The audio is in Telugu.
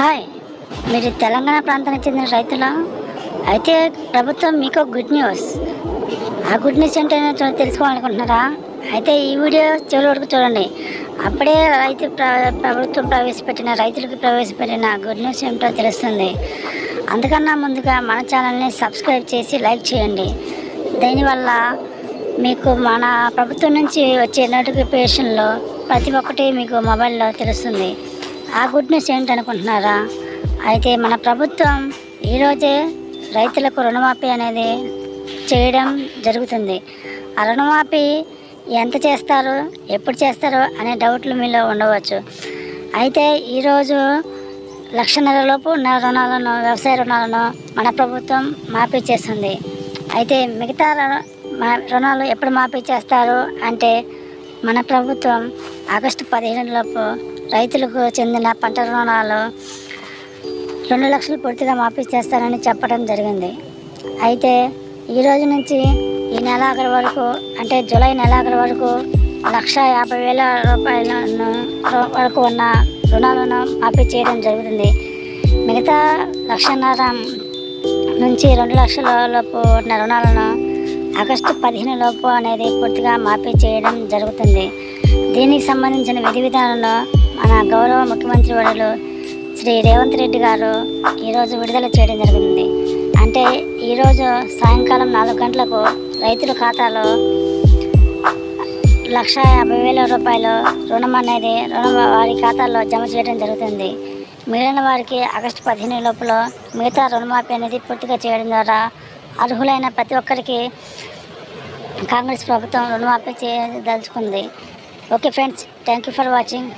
హాయ్ మీరు తెలంగాణ ప్రాంతానికి చెందిన రైతుల? అయితే ప్రభుత్వం మీకు గుడ్ న్యూస్. ఆ గుడ్ న్యూస్ ఏంటనే తెలుసుకోవాలనుకుంటున్నారా? అయితే ఈ వీడియో చివరి వరకు చూడండి. అప్పుడే రైతు ప్ర- ప్రభుత్వం ప్రవేశపెట్టిన రైతులకు ప్రవేశపెట్టిన గుడ్ న్యూస్ ఏమిటో తెలుస్తుంది. అందుకన్నా ముందుగా మన ఛానల్ని సబ్స్క్రైబ్ చేసి లైక్ చేయండి. దీనివల్ల మీకు మన ప్రభుత్వం నుంచి వచ్చే నోటిఫికేషన్లో ప్రతి ఒక్కటి మీకు మొబైల్లో తెలుస్తుంది. ఆ గుడ్నెస్ ఏంటనుకుంటున్నారా? అయితే మన ప్రభుత్వం ఈరోజే రైతులకు రుణమాఫీ అనేది చేయడం జరుగుతుంది. ఆ రుణమాఫీ ఎంత చేస్తారు ఎప్పుడు చేస్తారు అనే డౌట్లు మీలో ఉండవచ్చు. అయితే ఈరోజు లక్షన్నర లోపు ఉన్న రుణాలను వ్యవసాయ రుణాలను మన ప్రభుత్వం మాఫీ చేస్తుంది. అయితే మిగతా రుణ- రుణాలు ఎప్పుడు మాఫీ చేస్తారు అంటే మన ప్రభుత్వం ఆగస్టు పదిహేను లోపు రైతులకు చెందిన పంట రుణాలు రెండు లక్షలు పూర్తిగా మాఫీ చేస్తారని చెప్పడం జరిగింది. అయితే ఈ రోజు నుంచి ఈ నెలాఖరు వరకు అంటే జూలై నెలాఖరు వరకు లక్ష యాభై వేల రూపాయలను వరకు ఉన్న రుణాలను మాఫీ చేయడం జరుగుతుంది. మిగతా లక్షన్నర నుంచి రెండు లక్షల లోపు ఉన్న రుణాలను ఆగస్టు పదిహేను లోపు అనేది పూర్తిగా మాఫీ చేయడం జరుగుతుంది. దీనికి సంబంధించిన విధి విధానంలో మన గౌరవ ముఖ్యమంత్రి వర్యులు శ్రీ రేవంత్ రెడ్డి గారు ఈరోజు విడుదల చేయడం జరిగింది. అంటే ఈరోజు సాయంకాలం నాలుగు గంటలకు రైతుల ఖాతాలో లక్ష యాభై వేల రూపాయలు రుణం అనేది రుణం వారి ఖాతాల్లో జమ చేయడం జరుగుతుంది. మిగిలిన వారికి ఆగస్టు పదిహేను లోపల మిగతా రుణమాఫీ అనేది పూర్తిగా చేయడం ద్వారా అర్హులైన ప్రతి ఒక్కరికి కాంగ్రెస్ ప్రభుత్వం రుణమాఫీ చేయదలుచుకుంది. Okay friends thank you for watching.